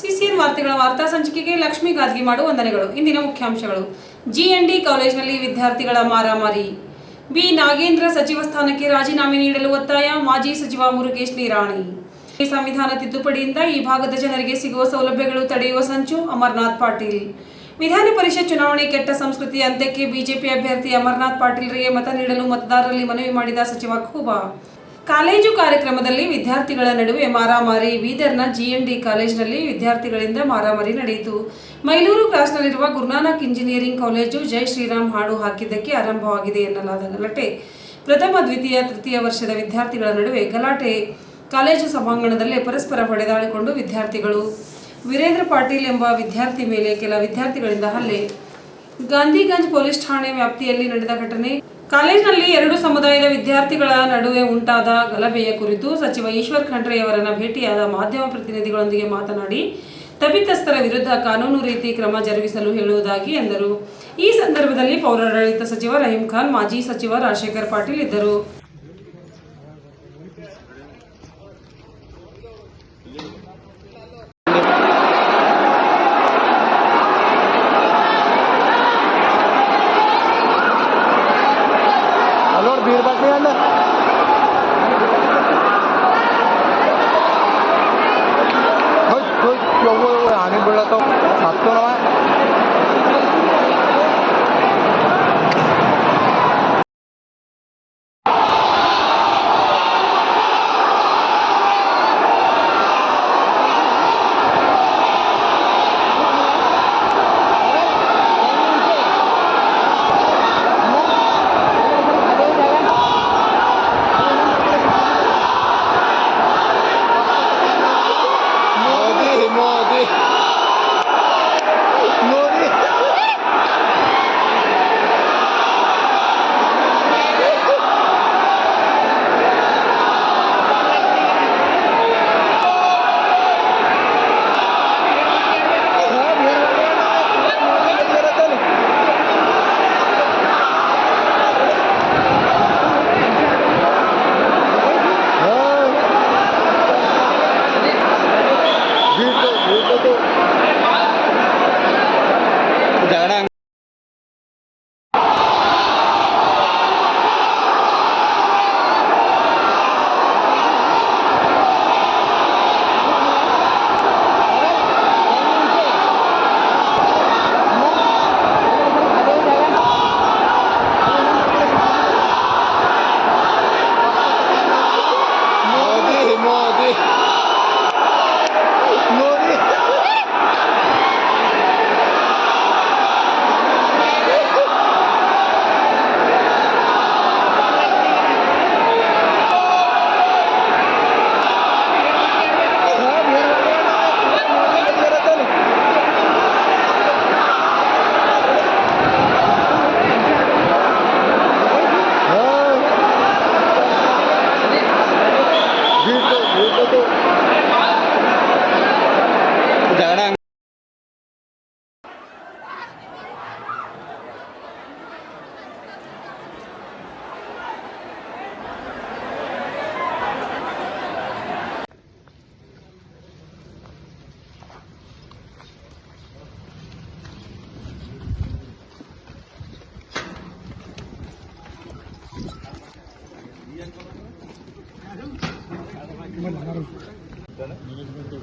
CCN ವಾರ್ತೆಗಳ ವಾರ್ತಾ ಸಂಚಿಕೆಗೆ ಲಕ್ಷ್ಮಿ ಗಾದ್ಗಿ ಮಾಡುವ ವಂದನೆಗಳು. ಇಂದಿನ ಮುಖ್ಯಾಂಶಗಳು. ಜಿಎನ್ಡಿ ಕಾಲೇಜಿನಲ್ಲಿ ವಿದ್ಯಾರ್ಥಿಗಳ ಮಾರಾಮಾರಿ. ಬಿ. ನಾಗೇಂದ್ರ ಸಚಿವ ಸ್ಥಾನಕ್ಕೆ ರಾಜೀನಾಮೆ ನೀಡಲು ಒತ್ತಾಯ, ಮಾಜಿ ಸಚಿವ ಮುರುಗೇಶ್ ನಿರಾಣಿ. ಸಂವಿಧಾನ ತಿದ್ದುಪಡಿಯಿಂದ ಈ ಭಾಗದ ಜನರಿಗೆ ಸಿಗುವ ಸೌಲಭ್ಯಗಳು ತಡೆಯುವ ಸಂಚು, ಅಮರ್ನಾಥ್ ಪಾಟೀಲ್. ವಿಧಾನ ಪರಿಷತ್ ಚುನಾವಣೆ ಕೆಟ್ಟ ಸಂಸ್ಕೃತಿ ಅಂತ್ಯಕ್ಕೆ ಬಿಜೆಪಿ ಅಭ್ಯರ್ಥಿ ಅಮರ್ನಾಥ್ ಪಾಟೀಲ್ರಿಗೆ ಮತ ನೀಡಲು ಮತದಾರರಲ್ಲಿ ಮನವಿ ಮಾಡಿದ ಸಚಿವ ಖೂಬಾ. ಕಾಲೇಜು ಕಾರ್ಯಕ್ರಮದಲ್ಲಿ ವಿದ್ಯಾರ್ಥಿಗಳ ನಡುವೆ ಮಾರಾಮಾರಿ. ಬೀದರ್ನ ಜಿಎನ್ಡಿ ಕಾಲೇಜಿನಲ್ಲಿ ವಿದ್ಯಾರ್ಥಿಗಳಿಂದ ಮಾರಾಮಾರಿ ನಡೆಯಿತು. ಮೈಲೂರು ಕ್ರಾಸ್ನಲ್ಲಿರುವ ಗುರುನಾನಕ್ ಇಂಜಿನಿಯರಿಂಗ್ ಕಾಲೇಜು ಜೈ ಶ್ರೀರಾಮ್ ಹಾಡು ಹಾಕಿದ್ದಕ್ಕೆ ಆರಂಭವಾಗಿದೆ ಎನ್ನಲಾದ ಗಲಾಟೆ. ಪ್ರಥಮ, ದ್ವಿತೀಯ, ತೃತೀಯ ವರ್ಷದ ವಿದ್ಯಾರ್ಥಿಗಳ ನಡುವೆ ಗಲಾಟೆ. ಕಾಲೇಜು ಸಭಾಂಗಣದಲ್ಲೇ ಪರಸ್ಪರ ಹೊಡೆದಾಡಿಕೊಂಡು ವಿದ್ಯಾರ್ಥಿಗಳು. ವೀರೇಂದ್ರ ಪಾಟೀಲ್ ಎಂಬ ವಿದ್ಯಾರ್ಥಿ ಮೇಲೆ ಕೆಲ ವಿದ್ಯಾರ್ಥಿಗಳಿಂದ ಹಲ್ಲೆ. ಗಾಂಧಿಗಂಜ್ ಪೊಲೀಸ್ ಠಾಣೆ ವ್ಯಾಪ್ತಿಯಲ್ಲಿ ನಡೆದ ಘಟನೆ. ಕಾಲೇಜಿನಲ್ಲಿ ಎರಡು ಸಮುದಾಯದ ವಿದ್ಯಾರ್ಥಿಗಳ ನಡುವೆ ಉಂಟಾದ ಗಲಭೆಯ ಕುರಿತು ಸಚಿವ ಈಶ್ವರ್ ಖಂಡ್ರೆಯವರನ್ನ ಭೇಟಿಯಾದ ಮಾಧ್ಯಮ ಪ್ರತಿನಿಧಿಗಳೊಂದಿಗೆ ಮಾತನಾಡಿ, ತಪ್ಪಿತಸ್ಥರ ವಿರುದ್ಧ ಕಾನೂನು ರೀತಿ ಕ್ರಮ ಜರುಗಿಸಲು ಹೇಳುವುದಾಗಿ ಎಂದರು. ಈ ಸಂದರ್ಭದಲ್ಲಿ ಪೌರಾಡಳಿತ ಸಚಿವ ರಹೀಂ ಖಾನ್, ಮಾಜಿ ಸಚಿವ ರಾಜಶೇಖರ್ ಪಾಟೀಲ್ ಇದ್ದರು.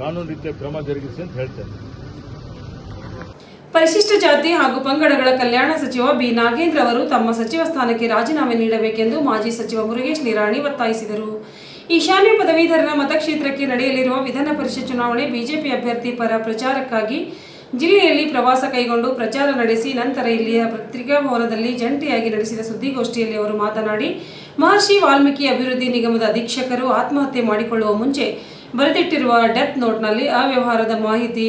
ಕಾನೂನು ರೀತಿಯ ಕ್ರಮ ಜರುಗಿಸಿ ಅಂತ ಹೇಳ್ತೇನೆ. ಪರಿಶಿಷ್ಟ ಜಾತಿ ಹಾಗೂ ಪಂಗಡಗಳ ಕಲ್ಯಾಣ ಸಚಿವ ಬಿ. ನಾಗೇಂದ್ರ ಅವರು ತಮ್ಮ ಸಚಿವ ಸ್ಥಾನಕ್ಕೆ ರಾಜೀನಾಮೆ ನೀಡಬೇಕೆಂದು ಮಾಜಿ ಸಚಿವ ಮುರುಗೇಶ್ ನಿರಾಣಿ ಒತ್ತಾಯಿಸಿದರು. ಈಶಾನ್ಯ ಪದವೀಧರನ ಮತಕ್ಷೇತ್ರಕ್ಕೆ ನಡೆಯಲಿರುವ ವಿಧಾನ ಪರಿಷತ್ ಚುನಾವಣೆ ಬಿಜೆಪಿ ಅಭ್ಯರ್ಥಿ ಪರ ಪ್ರಚಾರಕ್ಕಾಗಿ ಜಿಲ್ಲೆಯಲ್ಲಿ ಪ್ರವಾಸ ಕೈಗೊಂಡು ಪ್ರಚಾರ ನಡೆಸಿ ನಂತರ ಇಲ್ಲಿಯ ಪತ್ರಿಕಾ ಭವನದಲ್ಲಿ ಜಂಟಿಯಾಗಿ ನಡೆಸಿದ ಸುದ್ದಿಗೋಷ್ಠಿಯಲ್ಲಿ ಅವರು ಮಾತನಾಡಿ, ಮಹರ್ಷಿ ವಾಲ್ಮೀಕಿ ಅಭಿವೃದ್ಧಿ ನಿಗಮದ ಅಧೀಕ್ಷಕರು ಆತ್ಮಹತ್ಯೆ ಮಾಡಿಕೊಳ್ಳುವ ಮುಂಚೆ ಬರೆದಿಟ್ಟಿರುವ ಡೆತ್ ನೋಟ್ನಲ್ಲಿ ಅವ್ಯವಹಾರದ ಮಾಹಿತಿ,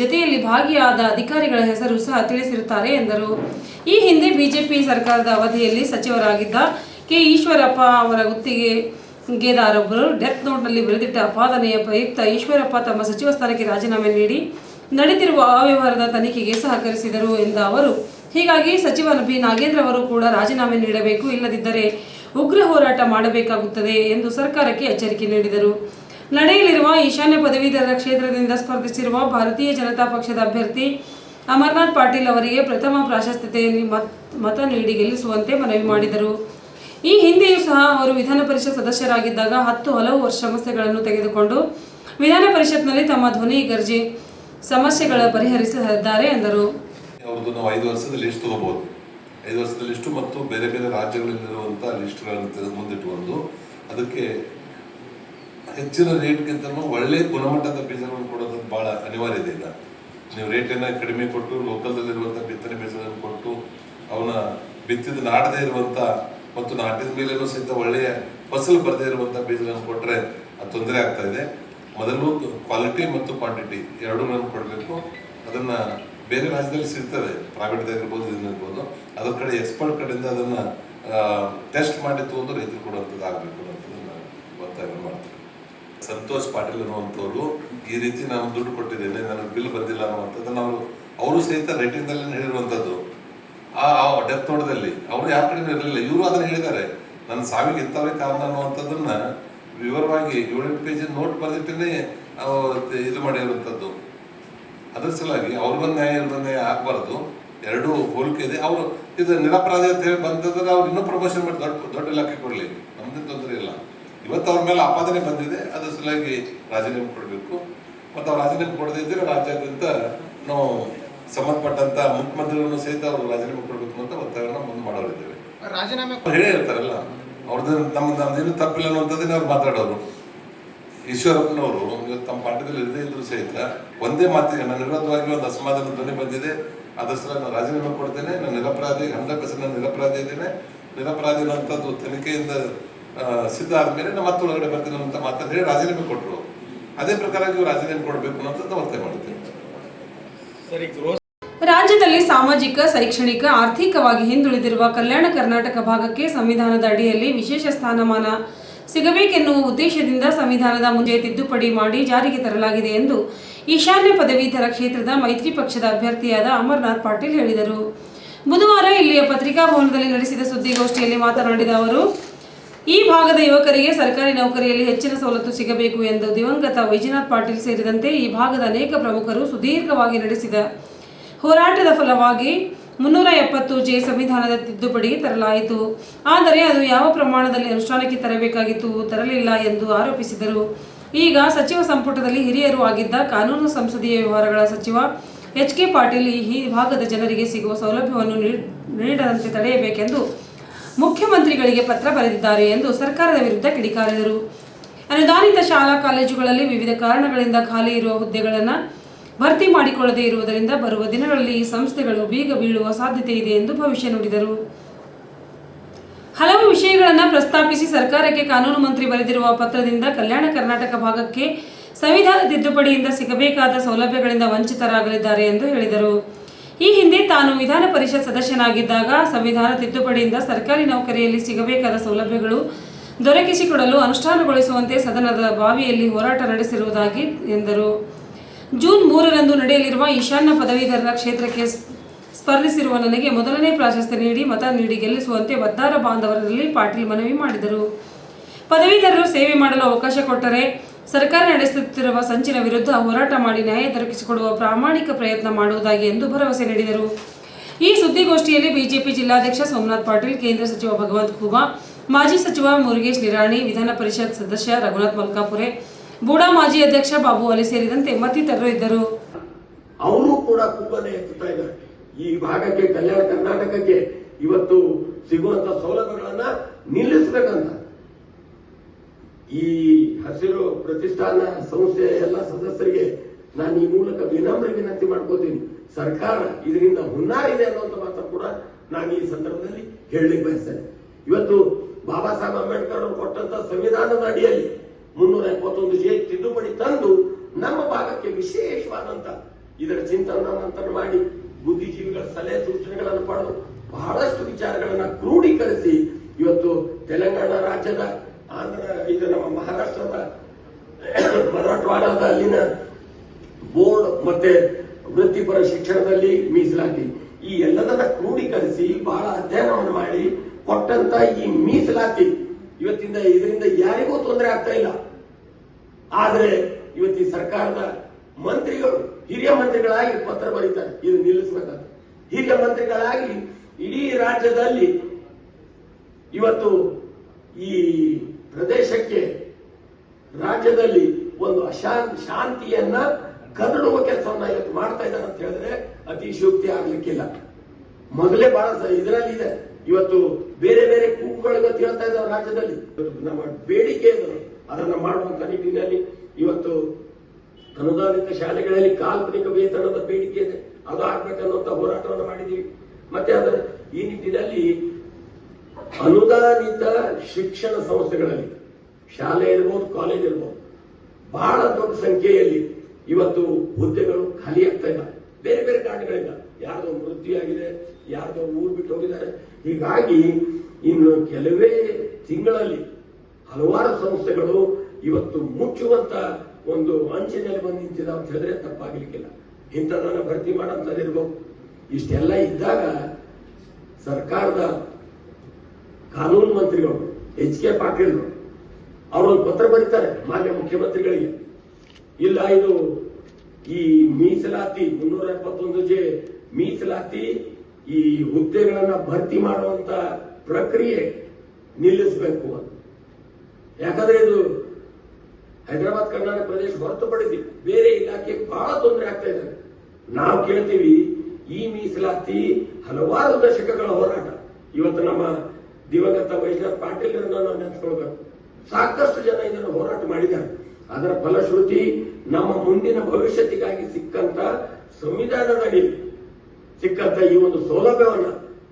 ಜತೆಯಲ್ಲಿ ಭಾಗಿಯಾದ ಅಧಿಕಾರಿಗಳ ಹೆಸರು ಸಹ ತಿಳಿಸಿರುತ್ತಾರೆ ಎಂದರು. ಈ ಹಿಂದೆ ಬಿಜೆಪಿ ಸರ್ಕಾರದ ಅವಧಿಯಲ್ಲಿ ಸಚಿವರಾಗಿದ್ದ ಕೆ. ಈಶ್ವರಪ್ಪ ಅವರ ಗುತ್ತಿಗೆ ಗೆದಾರೊಬ್ಬರು ಡೆತ್ ನೋಟ್ನಲ್ಲಿ ಬರೆದಿಟ್ಟ ಅಪಾದನೆಯ ಪ್ರಯುಕ್ತ ಈಶ್ವರಪ್ಪ ತಮ್ಮ ಸಚಿವ ಸ್ಥಾನಕ್ಕೆ ರಾಜೀನಾಮೆ ನೀಡಿ ನಡೆದಿರುವ ಅವ್ಯವಹಾರದ ತನಿಖೆಗೆ ಸಹಕರಿಸಿದರು ಎಂದ ಅವರು, ಹೀಗಾಗಿ ಸಚಿವ ಬಿ. ನಾಗೇಂದ್ರ ಅವರು ಕೂಡ ರಾಜೀನಾಮೆ ನೀಡಬೇಕು, ಇಲ್ಲದಿದ್ದರೆ ಉಗ್ರ ಹೋರಾಟ ಮಾಡಬೇಕಾಗುತ್ತದೆ ಎಂದು ಸರ್ಕಾರಕ್ಕೆ ಎಚ್ಚರಿಕೆ ನೀಡಿದರು. ನಡೆಯಲಿರುವ ಈಶಾನ್ಯ ಪದವೀಧರ ಕ್ಷೇತ್ರದಿಂದ ಸ್ಪರ್ಧಿಸಿರುವ ಭಾರತೀಯ ಜನತಾ ಪಕ್ಷದ ಅಭ್ಯರ್ಥಿ ಅಮರ್ನಾಥ್ ಪಾಟೀಲ್ ಅವರಿಗೆ ಪ್ರಥಮ ಪ್ರಾಶಸ್ತ್ಯತೆಯಲ್ಲಿ ಮತ್ ನೀಡಿ ಗೆಲ್ಲಿಸುವಂತೆ ಮನವಿ ಮಾಡಿದರು. ಈ ಹಿಂದೆಯೂ ಸಹ ಅವರು ವಿಧಾನ ಪರಿಷತ್ ಸದಸ್ಯರಾಗಿದ್ದಾಗ ಹತ್ತು ಹಲವು ವರ್ಷ ಸಮಸ್ಯೆಗಳನ್ನು ತೆಗೆದುಕೊಂಡು ವಿಧಾನ ಪರಿಷತ್ನಲ್ಲಿ ತಮ್ಮ ಧ್ವನಿ ಗರ್ಜಿ ಸಮಸ್ಯೆಗಳ ಪರಿಹರಿಸಿದ್ದಾರೆ ಎಂದರು. ಐದು ವರ್ಷದ ಲಿಸ್ಟ್ ಮತ್ತು ಬೇರೆ ಬೇರೆ ರಾಜ್ಯಗಳಲ್ಲಿರುವಂಥ ಲಿಸ್ಟ್ಗಳನ್ನು ಮುಂದಿಟ್ಟುಕೊಂಡು ಅದಕ್ಕೆ ಹೆಚ್ಚಿನ ರೇಟ್ಗಿಂತಲೂ ಒಳ್ಳೆ ಗುಣಮಟ್ಟದ ಬೀಜಗಳನ್ನು ಕೊಡೋದು ಬಹಳ ಅನಿವಾರ್ಯ ಇದೆ ಈಗ. ನೀವು ರೇಟನ್ನು ಕಡಿಮೆ ಕೊಟ್ಟು ಲೋಕಲ್ದಲ್ಲಿರುವಂಥ ಬಿತ್ತನೆ ಬೀಜಗಳನ್ನು ಕೊಟ್ಟು ಅವನ ಬಿತ್ತಿದ ನಾಡದೇ ಇರುವಂಥ ಮತ್ತು ನಾಟಿದ ಮೇಲೂ ಸಹಿತ ಒಳ್ಳೆಯ ಫಸಲು ಬರದೇ ಇರುವಂಥ ಬೀಜಗಳನ್ನು ಕೊಟ್ಟರೆ ಅದು ತೊಂದರೆ ಆಗ್ತಾ ಇದೆ. ಮೊದಲು ಕ್ವಾಲಿಟಿ ಮತ್ತು ಕ್ವಾಂಟಿಟಿ ಎರಡೂ ನಾನು ಕೊಡಬೇಕು. ಅದನ್ನ ಬೇರೆ ರಾಜ್ಯದಲ್ಲಿ ಸಿಗ್ತದೆ. ಪ್ರೈವೇಟ್ ಇರ್ಬೋದು ಇದನ್ನಿರ್ಬೋದು ಅದರ ಕಡೆ ಎಕ್ಸ್ಪರ್ಟ್ ಕಡೆಯಿಂದ ಅದನ್ನ ಟೆಸ್ಟ್ ಮಾಡಿ ತಗೊಂಡು ರೈತರು ಕೊಡುವಂಥದ್ದು ಆಗಬೇಕು ಸಂತೋಷ್ ಪಾಟೀಲ್ ಅನ್ನುವಂಥವ್ರು ಈ ರೀತಿ ನಾನು ದುಡ್ಡು ಕೊಟ್ಟಿದ್ದೇನೆ, ನನಗೆ ಬಿಲ್ ಬಂದಿಲ್ಲ ಅನ್ನುವಂಥದ್ದು ನಾವು ಅವರು ಸಹಿತ ರೇಟಿಂಗ್ದಲ್ಲಿ ಹೇಳಿರುವಂಥದ್ದು. ಆ ಡೆತ್ ನೋಟದಲ್ಲಿ ಅವರು ಯಾವ ಕಡೆ ಇರಲಿಲ್ಲ, ಇವರು ಅದನ್ನು ಹೇಳಿದ್ದಾರೆ. ನನ್ನ ಸಾವಿಗೆ ಇಂಥವೇ ಕಾರಣ ಅನ್ನುವಂಥದ್ದನ್ನ ವಿವರವಾಗಿ ಏಳೆಂಟು ಪೇಜ್ ನೋಟ್ ಬರೆದಿಟ್ಟೇ ಇದು ಮಾಡಿರುವಂಥದ್ದು. ಅದರ ಸಲುವಾಗಿ ಅವ್ರಿಗೊಂದು ನ್ಯಾಯ ಇವ್ರಿಗೊಂದು ನ್ಯಾಯ ಆಗಬಾರ್ದು. ಎರಡೂ ಹೋಲಿಕೆ ಇದೆ. ಅವರು ಇದು ನಿರಪರಾಧಿ ಅಂತ ಹೇಳಿ ಬಂದದ್ರೆ ಅವ್ರು ಇನ್ನೂ ಪ್ರಮೋಷನ್ ಮಾಡಿ, ದೊಡ್ಡ ದೊಡ್ಡ ಇಲಾಖೆ ಕೊಡಲಿ. ನಮ್ದೇನು ತೊಂದರೆ ಇಲ್ಲ. ಇವತ್ತು ಅವ್ರ ಮೇಲೆ ಆಪಾದನೆ ಬಂದಿದೆ ಅದ್ರ ಸಲುವಾಗಿ ರಾಜೀನಾಮೆ ಕೊಡಬೇಕು. ಮತ್ತು ಅವ್ರು ರಾಜೀನಾಮೆ ಕೊಡದೇ ಇದ್ದರೆ ರಾಜ್ಯಾದ್ಯಂತ ನಾವು ಸಂಬಂಧಪಟ್ಟಂತ ಮುಖ್ಯಮಂತ್ರಿಗಳನ್ನು ಸಹಿತ ಅವರು ರಾಜೀನಾಮೆ ಕೊಡಬೇಕು ಅಂತ ಒತ್ತಾಯವನ್ನು ಮುಂದೆ ಮಾಡೋರಿದ್ದೇವೆ ರಾಜೀನಾಮೆ ಹೇಳೇ ಇರ್ತಾರಲ್ಲ ಅವ್ರದ್ದು ನಮ್ಮ ನಮ್ದೇನು ತಪ್ಪಿಲ್ಲ ಅನ್ನುವಂಥದ್ದನ್ನೇ ಅವ್ರು ಮಾತಾಡೋರು. ಈಶ್ವರಪ್ಪನವರು ಇವತ್ತು ತಮ್ಮ ಪಾಠದಲ್ಲಿ ಇರದೇ ಇದ್ರು ಸಹಿತ ಒಂದೇ ಮಾತಿಗೆ ನನ್ನ ವಿರೋಧವಾಗಿ ಒಂದು ಅಸಮಾಧಾನ ಧ್ವನಿ ಬಂದಿದೆ. ಅದರ ಸಲ ನಾನು ರಾಜೀನಾಮೆ ಕೊಡ್ತೇನೆ ನಾನು ನಿರಪರಾಧಿ ಹಂಡ್ರೆಡ್ ಪರ್ಸೆಂಟ್ ನಾನು ನಿರಪರಾಧಿ ಇದ್ದೇನೆ. ನಿರಪರಾಧಿ ಅನ್ನೋಂಥದ್ದು ತನಿಖೆಯಿಂದ ಸಿದ್ಧ ಆದ್ಮೇಲೆ ನಮ್ಮ ಹತ್ತು ಒಳಗಡೆ ಬರ್ತೀನಿ ಅಂತ ಮಾತನ್ನು ಹೇಳಿ ರಾಜೀನಾಮೆ ಕೊಟ್ಟರು ಅದೇ ಪ್ರಕಾರ ನೀವು ರಾಜೀನಾಮೆ ಕೊಡಬೇಕು ಅನ್ನೋದನ್ನ ಒತ್ತಾಯ ಮಾಡ್ತೀನಿ ಸರಿ ಗೃಹ ರಾಜ್ಯದಲ್ಲಿ ಸಾಮಾಜಿಕ ಶೈಕ್ಷಣಿಕ ಆರ್ಥಿಕವಾಗಿ ಹಿಂದುಳಿದಿರುವ ಕಲ್ಯಾಣ ಕರ್ನಾಟಕ ಭಾಗಕ್ಕೆ ಸಂವಿಧಾನದ ಅಡಿಯಲ್ಲಿ ವಿಶೇಷ ಸ್ಥಾನಮಾನ ಸಿಗಬೇಕೆನ್ನುವ ಉದ್ದೇಶದಿಂದ ಸಂವಿಧಾನದ ಮುಂದೆ ತಿದ್ದುಪಡಿ ಮಾಡಿ ಜಾರಿಗೆ ತರಲಾಗಿದೆ ಎಂದು ಈಶಾನ್ಯ ಪದವೀಧರ ಕ್ಷೇತ್ರದ ಮೈತ್ರಿ ಪಕ್ಷದ ಅಭ್ಯರ್ಥಿಯಾದ ಅಮರ್ನಾಥ್ ಪಾಟೀಲ್ ಹೇಳಿದರು. ಬುಧವಾರ ಇಲ್ಲಿಯ ಪತ್ರಿಕಾ ಭವನದಲ್ಲಿ ನಡೆಸಿದ ಸುದ್ದಿಗೋಷ್ಠಿಯಲ್ಲಿ ಮಾತನಾಡಿದ ಅವರು ಈ ಭಾಗದ ಯುವಕರಿಗೆ ಸರ್ಕಾರಿ ನೌಕರಿಯಲ್ಲಿ ಹೆಚ್ಚಿನ ಸವಲತ್ತು ಸಿಗಬೇಕು ಎಂದು ದಿವಂಗತ ವೈಜನಾಥ್ ಪಾಟೀಲ್ ಸೇರಿದಂತೆ ಈ ಭಾಗದ ಅನೇಕ ಪ್ರಮುಖರು ಸುದೀರ್ಘವಾಗಿ ನಡೆಸಿದ ಹೋರಾಟದ ಫಲವಾಗಿ ಮುನ್ನೂರ ಎಪ್ಪತ್ತು ಜೆ ಸಂವಿಧಾನದ ತಿದ್ದುಪಡಿ ತರಲಾಯಿತು. ಆದರೆ ಅದು ಯಾವ ಪ್ರಮಾಣದಲ್ಲಿ ಅನುಷ್ಠಾನಕ್ಕೆ ತರಬೇಕಾಗಿತ್ತು ತರಲಿಲ್ಲ ಎಂದು ಆರೋಪಿಸಿದರು. ಈಗ ಸಚಿವ ಸಂಪುಟದಲ್ಲಿ ಹಿರಿಯರು ಆಗಿದ್ದ ಕಾನೂನು ಸಂಸದೀಯ ವ್ಯವಹಾರಗಳ ಸಚಿವ ಎಚ್ ಕೆ ಪಾಟೀಲ್ ಈ ಭಾಗದ ಜನರಿಗೆ ಸಿಗುವ ಸೌಲಭ್ಯವನ್ನು ನೀಡ್- ನೀಡದಂತೆ ತಡೆಯಬೇಕೆಂದು ಮುಖ್ಯಮಂತ್ರಿಗಳಿಗೆ ಪತ್ರ ಬರೆದಿದ್ದಾರೆ ಎಂದು ಸರ್ಕಾರದ ವಿರುದ್ಧ ಕಿಡಿಕಾರಿದರು. ಅನುದಾನಿತ ಶಾಲಾ ಕಾಲೇಜುಗಳಲ್ಲಿ ವಿವಿಧ ಕಾರಣಗಳಿಂದ ಖಾಲಿ ಇರುವ ಹುದ್ದೆಗಳನ್ನು ಭರ್ತಿ ಮಾಡಿಕೊಳ್ಳದೇ ಇರುವುದರಿಂದ ಬರುವ ದಿನಗಳಲ್ಲಿ ಈ ಸಂಸ್ಥೆಗಳು ಬೀಗ ಬೀಳುವ ಸಾಧ್ಯತೆ ಇದೆ ಎಂದು ಭವಿಷ್ಯ ನುಡಿದರು. ಹಲವು ವಿಷಯಗಳನ್ನು ಪ್ರಸ್ತಾಪಿಸಿ ಸರ್ಕಾರಕ್ಕೆ ಕಾನೂನು ಮಂತ್ರಿ ಬರೆದಿರುವ ಪತ್ರದಿಂದ ಕಲ್ಯಾಣ ಕರ್ನಾಟಕ ಭಾಗಕ್ಕೆ ಸಂವಿಧಾನ ತಿದ್ದುಪಡಿಯಿಂದ ಸಿಗಬೇಕಾದ ಸೌಲಭ್ಯಗಳಿಂದ ವಂಚಿತರಾಗಲಿದ್ದಾರೆ ಎಂದು ಹೇಳಿದರು. ಈ ಹಿಂದೆ ತಾನು ವಿಧಾನ ಪರಿಷತ್ ಸದಸ್ಯನಾಗಿದ್ದಾಗ ಸಂವಿಧಾನ ತಿದ್ದುಪಡಿಯಿಂದ ಸರ್ಕಾರಿ ನೌಕರಿಯಲ್ಲಿ ಸಿಗಬೇಕಾದ ಸೌಲಭ್ಯಗಳು ದೊರಕಿಸಿಕೊಡಲು ಅನುಷ್ಠಾನಗೊಳಿಸುವಂತೆ ಸದನದ ಬಾವಿಯಲ್ಲಿ ಹೋರಾಟ ನಡೆಸಿರುವುದಾಗಿ ಎಂದರು. ಜೂನ್ ಮೂರರಂದು ನಡೆಯಲಿರುವ ಈಶಾನ್ಯ ಪದವೀಧರರ ಕ್ಷೇತ್ರಕ್ಕೆ ಸ್ಪರ್ಧಿಸಿರುವ ನನಗೆ ಮೊದಲನೇ ಪ್ರಾಶಸ್ತ್ಯ ನೀಡಿ ಮತ ನೀಡಿ ಗೆಲ್ಲಿಸುವಂತೆ ವದ್ದಾರ ಬಾಂಧವರಲ್ಲಿ ಪಾಟೀಲ್ ಮನವಿ ಮಾಡಿದರು. ಪದವೀಧರರು ಸೇವೆ ಮಾಡಲು ಅವಕಾಶ ಕೊಟ್ಟರೆ ಸರ್ಕಾರ ನಡೆಸುತ್ತಿರುವ ಸಂಚಿನ ವಿರುದ್ಧ ಹೋರಾಟ ಮಾಡಿ ನ್ಯಾಯ ದೊರಕಿಸಿಕೊಡುವ ಪ್ರಾಮಾಣಿಕ ಪ್ರಯತ್ನ ಮಾಡುವುದಾಗಿ ಎಂದು ಭರವಸೆ ನೀಡಿದರು. ಈ ಸುದ್ದಿಗೋಷ್ಠಿಯಲ್ಲಿ ಬಿಜೆಪಿ ಜಿಲ್ಲಾಧ್ಯಕ್ಷ ಸೋಮನಾಥ್ ಪಾಟೀಲ್, ಕೇಂದ್ರ ಸಚಿವ ಭಗವಂತ್ ಖೂಬಾ, ಮಾಜಿ ಸಚಿವ ಮುರುಗೇಶ್ ನಿರಾಣಿ, ವಿಧಾನ ಪರಿಷತ್ ಸದಸ್ಯ ರಘುನಾಥ್ ಮಲ್ಕಾಪುರೆ, ಬೂಡಾ ಮಾಜಿ ಅಧ್ಯಕ್ಷ ಬಾಬು ಅಲಿ ಸೇರಿದಂತೆ ಮತ್ತಿತರರು ಇದ್ದರು. ಅವರು ಕೂಡ ಈ ಭಾಗಕ್ಕೆ, ಕಲ್ಯಾಣ ಕರ್ನಾಟಕಕ್ಕೆ ಇವತ್ತು ಸಿಗುವಂತ ಸೌಲಭ್ಯಗಳನ್ನ ನಿಲ್ಲಿಸಬೇಕಂತ ಈ ಹಸಿರು ಪ್ರತಿಷ್ಠಾನ ಸಂಸ್ಥೆಯ ಎಲ್ಲ ಸದಸ್ಯರಿಗೆ ನಾನು ಈ ಮೂಲಕ ವಿನಮ್ರ ವಿನಂತಿ ಮಾಡ್ಕೋತೀನಿ. ಸರ್ಕಾರ ಇದರಿಂದ ಹುನ್ನಾರಿದೆ ಅನ್ನುವಂತ ಮಾತ್ರ ಕೂಡ ನಾನು ಈ ಸಂದರ್ಭದಲ್ಲಿ ಹೇಳಲಿಕ್ಕೆ ಬಯಸ್ತೇನೆ. ಇವತ್ತು ಬಾಬಾ ಸಾಹೇಬ್ ಅಂಬೇಡ್ಕರ್ ಅವರು ಕೊಟ್ಟಂತ ಸಂವಿಧಾನದ ಅಡಿಯಲ್ಲಿ ಮುನ್ನೂರ ಎಪ್ಪತ್ತೊಂದು ಜೆ ತಿದ್ದುಪಡಿ ತಂದು ನಮ್ಮ ಭಾಗಕ್ಕೆ ವಿಶೇಷವಾದಂತ ಇದರ ಚಿಂತನ ಮಾಡಿ ಬುದ್ಧಿಜೀವಿಗಳ ಸಲಹೆ ಸೂಚನೆಗಳನ್ನು ಪಡೆದು ಬಹಳಷ್ಟು ವಿಚಾರಗಳನ್ನ ಕ್ರೋಢೀಕರಿಸಿ ಇವತ್ತು ತೆಲಂಗಾಣ ರಾಜ್ಯದ ಆಂಧ್ರ ಇದು ನಮ್ಮ ಮಹಾರಾಷ್ಟ್ರದ ಮರಾಠವಾಡದ ಅಲ್ಲಿನ ಬೋರ್ಡ್ ಮತ್ತೆ ವೃತ್ತಿಪರ ಶಿಕ್ಷಣದಲ್ಲಿ ಮೀಸಲಾತಿ. ಈ ಎಲ್ಲದನ್ನ ಕ್ರೋಢೀಕರಿಸಿ ಬಹಳ ಅಧ್ಯಯನವನ್ನು ಮಾಡಿ ಕೊಟ್ಟಂತ ಈ ಮೀಸಲಾತಿ. ಇವತ್ತಿಂದ ಇದರಿಂದ ಯಾರಿಗೂ ತೊಂದರೆ ಆಗ್ತಾ ಇಲ್ಲ. ಆದ್ರೆ ಇವತ್ತು ಸರ್ಕಾರದ ಮಂತ್ರಿಗಳು, ಹಿರಿಯ ಮಂತ್ರಿಗಳಾಗಿ ಪತ್ರ ಬರೀತಾರೆ. ಇದು ನಿಲ್ಲಿಸಬೇಕಂತ ಹಿರಿಯ ಮಂತ್ರಿಗಳಾಗಿ ಇಡೀ ರಾಜ್ಯದಲ್ಲಿ ಇವತ್ತು ಈ ಪ್ರದೇಶಕ್ಕೆ ರಾಜ್ಯದಲ್ಲಿ ಒಂದು ಅಶಾಂತಿ ಶಾಂತಿಯನ್ನ ಕದಡುವ ಕೆಲಸವನ್ನ ಇವತ್ತು ಮಾಡ್ತಾ ಇದ್ದಾರೆ ಅಂತ ಹೇಳಿದ್ರೆ ಅತಿಶಯೋಕ್ತಿ ಆಗ್ಲಿಕ್ಕಿಲ್ಲ. ಮೊದಲೇ ಬಹಳ ಇದರಲ್ಲಿ ಇದೆ ಇವತ್ತು ಬೇರೆ ಬೇರೆ ಕೂಗುಗಳು ಇವತ್ತು ಹೇಳ್ತಾ ಇದ್ದಾವೆ ರಾಜ್ಯದಲ್ಲಿ. ನಮ್ಮ ಬೇಡಿಕೆ ಇದ್ರು ಅದನ್ನ ಮಾಡುವಂತ ನಿಟ್ಟಿನಲ್ಲಿ ಇವತ್ತು ಅನುದಾನಿತ ಶಾಲೆಗಳಲ್ಲಿ ಕಾಲ್ಪನಿಕ ವೇತನದ ಬೇಡಿಕೆ ಇದೆ. ಅದು ಆಗ್ಬೇಕನ್ನುವಂತ ಹೋರಾಟವನ್ನು ಮಾಡಿದ್ದೀವಿ. ಮತ್ತೆ ಅದರ ಈ ನಿಟ್ಟಿನಲ್ಲಿ ಅನುದಾನಿತ ಶಿಕ್ಷಣ ಸಂಸ್ಥೆಗಳಲ್ಲಿ, ಶಾಲೆ ಇರ್ಬೋದು, ಕಾಲೇಜ್ ಇರ್ಬೋದು, ಬಹಳ ದೊಡ್ಡ ಸಂಖ್ಯೆಯಲ್ಲಿ ಇವತ್ತು ಹುದ್ದೆಗಳು ಖಾಲಿ ಆಗ್ತಾ ಇಲ್ಲ. ಬೇರೆ ಬೇರೆ ಕಾರಣಗಳಿಂದ ಯಾರ್ದೋ ಮೃತ್ಯುವಾಗಿದೆ ಯಾರ್ದೋ ಊರು ಬಿಟ್ಟು ಹೋಗಿದ್ದಾರೆ. ಹೀಗಾಗಿ ಇನ್ನು ಕೆಲವೇ ತಿಂಗಳಲ್ಲಿ ಹಲವಾರು ಸಂಸ್ಥೆಗಳು ಇವತ್ತು ಮುಚ್ಚುವಂತ ಒಂದು ಅಂಚಿನಲ್ಲಿ ಬಂದು ನಿಂತಿದ ಅಂತ ಹೇಳಿದ್ರೆ ತಪ್ಪಾಗಲಿಕ್ಕಿಲ್ಲ. ಇಂಥದನ್ನ ಭರ್ತಿ ಮಾಡೋಂಥದ್ದಿರ್ಬೋದು ಇಷ್ಟೆಲ್ಲ ಇದ್ದಾಗ ಸರ್ಕಾರದ ಕಾನೂನು ಮಂತ್ರಿಗಳು, ಎಚ್ ಕೆ ಪಾಟೀಲ್ ಅವರೊಂದು ಪತ್ರ ಬರೀತಾರೆ ಮಾನ್ಯ ಮುಖ್ಯಮಂತ್ರಿಗಳಿಗೆ. ಇಲ್ಲ, ಇದು ಈ ಮೀಸಲಾತಿ ಮುನ್ನೂರ ಎಪ್ಪತ್ತೊಂದು ಜೆ ಮೀಸಲಾತಿ ಈ ಹುದ್ದೆಗಳನ್ನ ಭರ್ತಿ ಮಾಡುವಂತ ಪ್ರಕ್ರಿಯೆ ನಿಲ್ಲಿಸಬೇಕು ಅಂತ. ಯಾಕಂದ್ರೆ ಇದು ಹೈದರಾಬಾದ್, ಕರ್ನಾಟಕ ಪ್ರದೇಶ ಹೊರತುಪಡಿಸಿ ಬೇರೆ ಇಲಾಖೆಗೆ ಬಹಳ ತೊಂದರೆ ಆಗ್ತಾ ಇದೆ. ನಾವು ಕೇಳ್ತೀವಿ ಈ ಮೀಸಲಾತಿ ಹಲವಾರು ದಶಕಗಳ ಹೋರಾಟ. ಇವತ್ತು ನಮ್ಮ ದಿವಂಗತ ವೈಷ್ಣವ್ ಪಾಟೀಲ್ ನೆನೆಸ್ಕೊಳ್ಬೇಕು ಸಾಕಷ್ಟು ಜನ ಇದನ್ನು ಹೋರಾಟ ಮಾಡಿದ್ದಾರೆ. ಅದರ ಫಲಶ್ರುತಿ ನಮ್ಮ ಮುಂದಿನ ಭವಿಷ್ಯತಿಗಾಗಿ ಸಿಕ್ಕಂತ ಸಂವಿಧಾನದಲ್ಲಿ ಸಿಕ್ಕಂತ ಈ ಒಂದು ಸೌಲಭ್ಯವನ್ನ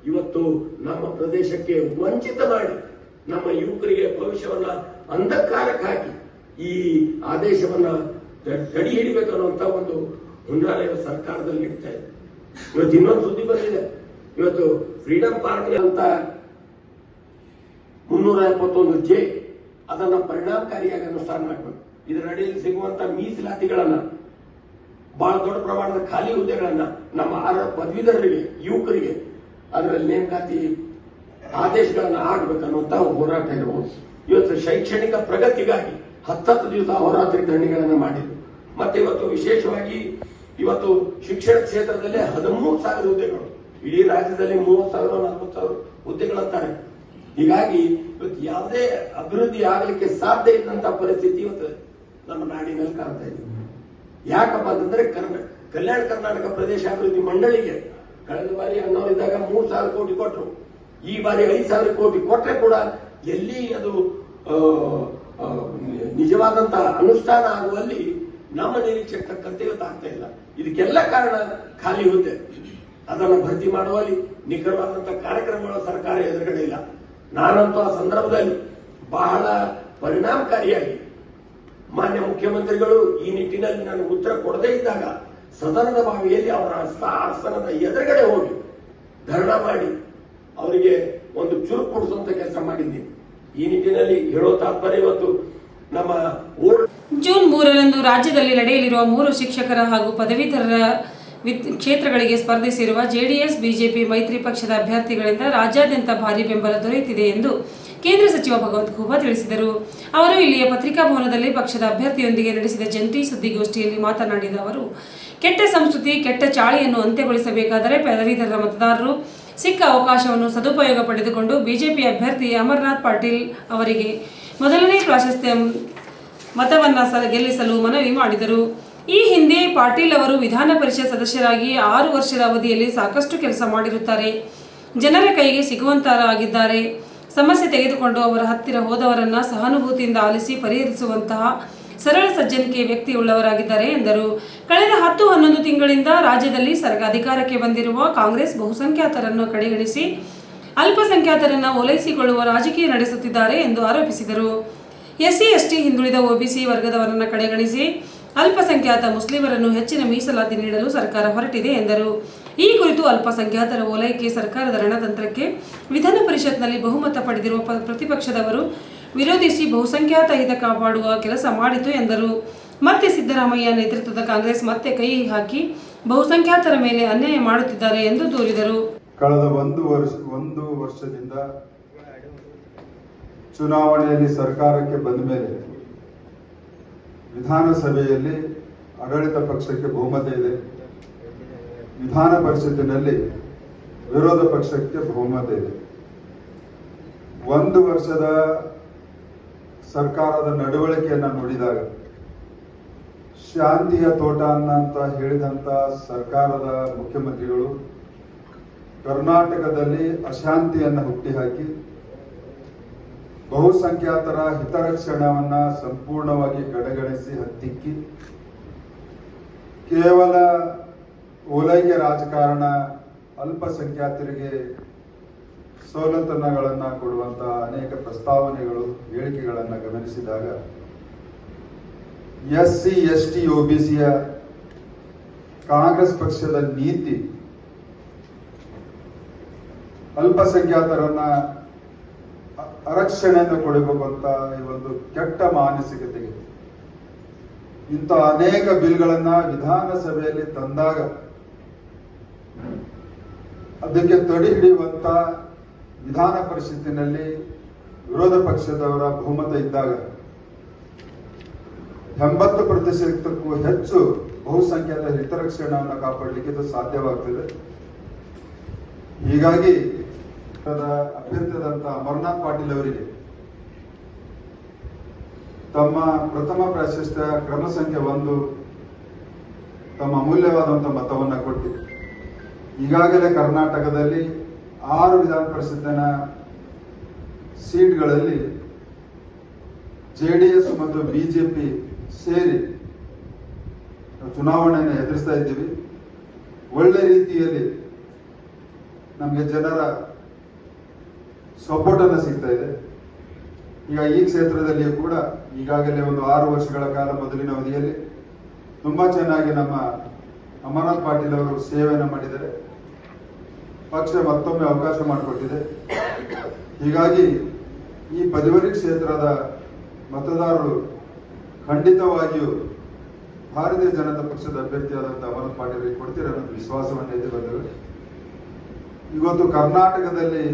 ಇವತ್ತು ನಮ್ಮ ಪ್ರದೇಶಕ್ಕೆ ವಂಚಿತ ಮಾಡಿ ನಮ್ಮ ಯುವಕರಿಗೆ ಭವಿಷ್ಯವನ್ನ ಅಂಧಕಾರಕ್ಕೆ ಹಾಕಿ ಈ ಆದೇಶವನ್ನ ತಡಿ ಹಿಡಿಬೇಕು ಅನ್ನುವಂತ ಒಂದು ಹುನ್ನಾರ ಸರ್ಕಾರದಲ್ಲಿ ನಡೀತಾ ಇದೆ. ಇವತ್ತು ಇನ್ನೊಂದು ಸುದ್ದಿ ಬಂದಿದೆ. ಇವತ್ತು ಫ್ರೀಡಂ ಪಾರ್ಕ್ ಅಂತ ಮುನ್ನೂರ ಎಪ್ಪತ್ತೊಂದು ಜೆ ಅದನ್ನ ಪರಿಣಾಮಕಾರಿಯಾಗಿ ಅನುಷ್ಠಾನ ಮಾಡಬೇಕು. ಇದರ ಅಡಿಯಲ್ಲಿ ಸಿಗುವಂತ ಮೀಸಲಾತಿಗಳನ್ನ ಬಹಳ ದೊಡ್ಡ ಪ್ರಮಾಣದ ಖಾಲಿ ಹುದ್ದೆಗಳನ್ನ ನಮ್ಮ ಆರ ಪದವೀಧರರಿಗೆ, ಯುವಕರಿಗೆ ಅದರಲ್ಲಿ ನೇಮಕಾತಿ ಆದೇಶಗಳನ್ನ ಆಗ್ಬೇಕನ್ನುವಂತಹ ಹೋರಾಟ ಇರಬಹುದು ಇವತ್ತು ಶೈಕ್ಷಣಿಕ ಪ್ರಗತಿಗಾಗಿ ಹತ್ತತ್ತು ದಿವಸ ಹೋರಾತ್ರಿ ಧರಣಿಗಳನ್ನ ಮಾಡಿದ್ರು. ಮತ್ತೆ ಇವತ್ತು ವಿಶೇಷವಾಗಿ ಇವತ್ತು ಶಿಕ್ಷಣ ಕ್ಷೇತ್ರದಲ್ಲೇ ಹದಿಮೂರು ಸಾವಿರ ಹುದ್ದೆಗಳು. ಇಡೀ ರಾಜ್ಯದಲ್ಲಿ ಮೂವತ್ತು ಸಾವಿರ, ನಲವತ್ತು ಸಾವಿರ ಹುದ್ದೆಗಳಂತಾರೆ. ಹೀಗಾಗಿ ಇವತ್ತು ಯಾವುದೇ ಅಭಿವೃದ್ಧಿ ಆಗಲಿಕ್ಕೆ ಸಾಧ್ಯ ಇದ್ದಂತ ಪರಿಸ್ಥಿತಿ ಇವತ್ತು ನಮ್ಮ ನಾಡಿನಲ್ಲಿ ಕಾಣ್ತಾ ಇದೆ. ಯಾಕಪ್ಪ ಅಂತಂದ್ರೆ ಕರ್ನಾಟಕ ಕಲ್ಯಾಣ ಕರ್ನಾಟಕ ಪ್ರದೇಶ ಅಭಿವೃದ್ಧಿ ಮಂಡಳಿಗೆ ಕಳೆದ ಬಾರಿ ಅನ್ನೋರಿದ್ದಾಗ ಮೂರ್ ಸಾವಿರ ಕೋಟಿ ಕೊಟ್ಟರು ಈ ಬಾರಿ ಐದು ಸಾವಿರ ಕೋಟಿ ಕೊಟ್ಟರೆ ಕೂಡ ಎಲ್ಲಿ ಅದು ನಿಜವಾದಂತಹ ಅನುಷ್ಠಾನ ಆಗುವಲ್ಲಿ ನಮ್ಮ ನಿರೀಕ್ಷೆ ತಕ್ಕಂತೆ ಇವತ್ತು ಆಗ್ತಾ ಇಲ್ಲ. ಇದಕ್ಕೆಲ್ಲ ಕಾರಣ ಖಾಲಿ ಹುದ್ದೆ. ಅದನ್ನು ಭರ್ತಿ ಮಾಡುವಲ್ಲಿ ನಿಖರವಾದಂತಹ ಕಾರ್ಯಕ್ರಮಗಳು ಸರ್ಕಾರ ಎದುರುಗಡೆ ಇಲ್ಲ. ನಾನಂತೂ ಆ ಸಂದರ್ಭದಲ್ಲಿ ಬಹಳ ಪರಿಣಾಮಕಾರಿಯಾಗಿ ಮಾನ್ಯ ಮುಖ್ಯಮಂತ್ರಿಗಳು ಈ ನಿಟ್ಟಿನಲ್ಲಿ ನಾನು ಉತ್ತರ ಕೊಡದೇ ಇದ್ದಾಗ ಸದನದ ಬಾವಿಯಲ್ಲಿ ಅವರ ಆಸನದ ಎದುರುಗಡೆ ಹೋಗಿ ಧರಣ ಮಾಡಿ ಅವರಿಗೆ ಒಂದು ಚುರುಕು ಕೊಡಿಸುವಂತ ಕೆಲಸ ಮಾಡಿದ್ದೀನಿ. ಈ ನಿಟ್ಟಿನಲ್ಲಿ ಹೇಳೋ ತಾತ್ಪರ್ಯ ಇವತ್ತು ನಮ್ಮ ಜೂನ್ ಮೂರರಂದು ರಾಜ್ಯದಲ್ಲಿ ನಡೆಯಲಿರುವ ಮೂರು ಶಿಕ್ಷಕರ ಹಾಗೂ ಪದವೀಧರರ ಕ್ಷೇತ್ರಗಳಿಗೆ ಸ್ಪರ್ಧಿಸಿರುವ ಜೆಡಿಎಸ್, ಬಿಜೆಪಿ ಮೈತ್ರಿ ಪಕ್ಷದ ಅಭ್ಯರ್ಥಿಗಳಿಂದ ರಾಜ್ಯಾದ್ಯಂತ ಭಾರೀ ಬೆಂಬಲ ದೊರೆಯುತ್ತಿದೆ ಎಂದು ಕೇಂದ್ರ ಸಚಿವ ಭಗವಂತ ಖೂಬಾ ತಿಳಿಸಿದರು. ಅವರು ಇಲ್ಲಿಯ ಪತ್ರಿಕಾ ಭವನದಲ್ಲಿ ಪಕ್ಷದ ಅಭ್ಯರ್ಥಿಯೊಂದಿಗೆ ನಡೆಸಿದ ಜಂಟಿ ಸುದ್ದಿಗೋಷ್ಠಿಯಲ್ಲಿ ಮಾತನಾಡಿದ ಅವರು, ಕೆಟ್ಟ ಸಂಸ್ಕೃತಿ, ಕೆಟ್ಟ ಚಾಳಿಯನ್ನು ಅಂತ್ಯಗೊಳಿಸಬೇಕಾದರೆ ಪದವೀಧರ ಮತದಾರರು ಸಿಕ್ಕ ಅವಕಾಶವನ್ನು ಸದುಪಯೋಗ ಪಡೆದುಕೊಂಡು ಬಿಜೆಪಿ ಅಭ್ಯರ್ಥಿ ಅಮರನಾಥ್ ಪಾಟೀಲ್ ಅವರಿಗೆ ಮೊದಲನೇ ಪ್ರಾಶಸ್ತ್ಯ ಮತವನ್ನ ಗೆಲ್ಲಿಸಲು ಮನವಿ ಮಾಡಿದರು. ಈ ಹಿಂದೆ ಪಾಟೀಲ್ ಅವರು ವಿಧಾನ ಪರಿಷತ್ ಸದಸ್ಯರಾಗಿ ಆರು ವರ್ಷದ ಅವಧಿಯಲ್ಲಿ ಸಾಕಷ್ಟು ಕೆಲಸ ಮಾಡಿರುತ್ತಾರೆ. ಜನರ ಕೈಗೆ ಸಿಗುವಂತಾರಾಗಿದ್ದಾರೆ ಸಮಸ್ಯೆ ತೆಗೆದುಕೊಂಡು ಅವರ ಹತ್ತಿರ ಹೋದವರನ್ನ ಸಹಾನುಭೂತಿಯಿಂದ ಆಲಿಸಿ ಪರಿಹರಿಸುವಂತಹ ಸರಳ ಸಜ್ಜನಿಕೆ ವ್ಯಕ್ತಿಯುಳ್ಳವರಾಗಿದ್ದಾರೆ ಎಂದರು. ಕಳೆದ ಹತ್ತು ಹನ್ನೊಂದು ತಿಂಗಳಿಂದ ರಾಜ್ಯದಲ್ಲಿ ಸರ್ಗ ಅಧಿಕಾರಕ್ಕೆ ಬಂದಿರುವ ಕಾಂಗ್ರೆಸ್ ಬಹುಸಂಖ್ಯಾತರನ್ನು ಕಡೆಗಣಿಸಿ ಅಲ್ಪಸಂಖ್ಯಾತರನ್ನ ಓಲೈಸಿಕೊಳ್ಳುವ ರಾಜಕೀಯ ನಡೆಸುತ್ತಿದ್ದಾರೆ ಎಂದು ಆರೋಪಿಸಿದರು. ಎಸ್ಸಿ, ಎಸ್ಟಿ ಹಿಂದುಳಿದ ಒಬಿಸಿ ವರ್ಗದವರನ್ನು ಕಡೆಗಣಿಸಿ ಅಲ್ಪಸಂಖ್ಯಾತ ಮುಸ್ಲಿಮರನ್ನು ಹೆಚ್ಚಿನ ಮೀಸಲಾತಿ ನೀಡಲು ಸರ್ಕಾರ ಹೊರಟಿದೆ ಎಂದರು. ಈ ಕುರಿತು ಅಲ್ಪಸಂಖ್ಯಾತರ ಓಲೈಕೆ ಸರ್ಕಾರದ ರಣತಂತ್ರಕ್ಕೆ ವಿಧಾನ ಪರಿಷತ್ನಲ್ಲಿ ಬಹುಮತ ಪಡೆದಿರುವ ಪ್ರತಿಪಕ್ಷದವರು ವಿರೋಧಿಸಿ ಬಹುಸಂಖ್ಯಾತ ಹಿತ ಕಾಪಾಡುವ ಕೆಲಸ ಮಾಡಿತು ಎಂದರು. ಮತ್ತೆ ಸಿದ್ದರಾಮಯ್ಯ ನೇತೃತ್ವದ ಕಾಂಗ್ರೆಸ್ ಮತ್ತೆ ಕೈ ಹಾಕಿ ಬಹುಸಂಖ್ಯಾತರ ಮೇಲೆ ಅನ್ಯಾಯ ಮಾಡುತ್ತಿದ್ದಾರೆ ಎಂದು ದೂರಿದರು. ಕಳೆದ ಒಂದು ವರ್ಷ, ಒಂದು ವರ್ಷದಿಂದ ಚುನಾವಣೆಯಲ್ಲಿ ಸರ್ಕಾರಕ್ಕೆ ಬಂದ ಮೇಲೆ ವಿಧಾನಸಭೆಯಲ್ಲಿ ಆಡಳಿತ ಪಕ್ಷಕ್ಕೆ ಬಹುಮತ ಇದೆ. ವಿಧಾನ ಪರಿಷತ್ತಿನಲ್ಲಿ ವಿರೋಧ ಪಕ್ಷಕ್ಕೆ ಬಹುಮತ ಇದೆ. ಒಂದು ವರ್ಷದ ಸರ್ಕಾರದ ನಡವಳಿಕೆಯನ್ನ ನೋಡಿದಾಗ ಶಾಂತಿಯ ತೋಟ ಅನ್ನಂತ ಹೇಳಿದಂತ ಸರ್ಕಾರದ ಮುಖ್ಯಮಂತ್ರಿಗಳು ಕರ್ನಾಟಕದಲ್ಲಿ ಅಶಾಂತಿಯನ್ನ ಹುಟ್ಟಿಹಾಕಿ ಬಹುಸಂಖ್ಯಾತರ ಹಿತರಕ್ಷಣವನ್ನ ಸಂಪೂರ್ಣವಾಗಿ ಕಡೆಗಣಿಸಿ ಹತ್ತಿಕ್ಕಿ, ಕೇವಲ ಓಲೈಕೆ ರಾಜಕಾರಣ ಅಲ್ಪಸಂಖ್ಯಾತರಿಗೆ ಸೌಲತನಗಳನ್ನು ಕೊಡುವಂತಹ ಅನೇಕ ಪ್ರಸ್ತಾವನೆಗಳು, ಹೇಳಿಕೆಗಳನ್ನ ಗಮನಿಸಿದಾಗ ಎಸ್ ಸಿ ಎಸ್ ಟಿ ಒಬಿಸಿಯ ಕಾಂಗ್ರೆಸ್ ಪಕ್ಷದ ನೀತಿ ಅಲ್ಪಸಂಖ್ಯಾತರನ್ನ ಆರಕ್ಷಣೆಯನ್ನು ಕೊಡಬೇಕು ಈ ಒಂದು ಕೆಟ್ಟ ಮಾನಸಿಕತೆಗೆ. ಇಂಥ ಅನೇಕ ಬಿಲ್ಗಳನ್ನ ವಿಧಾನಸಭೆಯಲ್ಲಿ ತಂದಾಗ ಅದಕ್ಕೆ ತಡೆ ಹಿಡಿಯುವಂತ ವಿಧಾನ ಪರಿಷತ್ತಿನಲ್ಲಿ ವಿರೋಧ ಪಕ್ಷದವರ ಬಹುಮತ ಇದ್ದಾಗ ಎಂಬತ್ತು ಪ್ರತಿಶತಕ್ಕೂ ಹೆಚ್ಚು ಬಹುಸಂಖ್ಯಾತ ಹಿತರಕ್ಷಣೆಯನ್ನು ಕಾಪಾಡಲಿಕ್ಕೆ ಇದು ಸಾಧ್ಯವಾಗ್ತದೆ. ಹೀಗಾಗಿ ಪಕ್ಷದ ಅಮರ್ನಾಥ್ ಪಾಟೀಲ್ ಅವರಿಗೆ ತಮ್ಮ ಪ್ರಥಮ ಪ್ರಾಶಸ್ತ್ಯ ಕ್ರಮ ಸಂಖ್ಯೆ ಒಂದು ತಮ್ಮ ಅಮೂಲ್ಯವಾದಂತಹ ಮತವನ್ನ ಕೊಟ್ಟು ಈಗಾಗಲೇ ಕರ್ನಾಟಕದಲ್ಲಿ ಆರು ವಿಧಾನ ಪರಿಷತ್ತಿನ ಸೀಟ್ಗಳಲ್ಲಿ ಜೆಡಿಎಸ್ ಮತ್ತು ಬಿಜೆಪಿ ಸೇರಿ ಚುನಾವಣೆಯನ್ನು ಎದುರಿಸ್ತಾ ಇದ್ದೀವಿ. ಒಳ್ಳೆ ರೀತಿಯಲ್ಲಿ ನಮಗೆ ಜನರ ಸಪೋರ್ಟ್ ಅನ್ನ ಸಿಗ್ತಾ ಇದೆ. ಈಗ ಈ ಕ್ಷೇತ್ರದಲ್ಲಿಯೂ ಕೂಡ ಈಗಾಗಲೇ ಒಂದು ಆರು ವರ್ಷಗಳ ಕಾಲ ಮೊದಲಿನ ಅವಧಿಯಲ್ಲಿ ತುಂಬಾ ಚೆನ್ನಾಗಿ ನಮ್ಮ ಅಮರನಾಥ್ ಪಾಟೀಲ್ ಅವರು ಸೇವೆಯನ್ನು ಮಾಡಿದ್ದಾರೆ. ಪಕ್ಷ ಮತ್ತೊಮ್ಮೆ ಅವಕಾಶ ಮಾಡಿಕೊಟ್ಟಿದೆ. ಹೀಗಾಗಿ ಈ ಪದವರಿ ಕ್ಷೇತ್ರದ ಮತದಾರರು ಖಂಡಿತವಾಗಿಯೂ ಭಾರತೀಯ ಜನತಾ ಪಕ್ಷದ ಅಭ್ಯರ್ಥಿಯಾದಂತಹ ಅಮರನಾಥ್ ಪಾಟೀಲ್ ಕೊಡ್ತೀರ ಅನ್ನೋದು ವಿಶ್ವಾಸವನ್ನು ಎದ್ದು ಬಂದರು ಇವತ್ತು ಕರ್ನಾಟಕದಲ್ಲಿ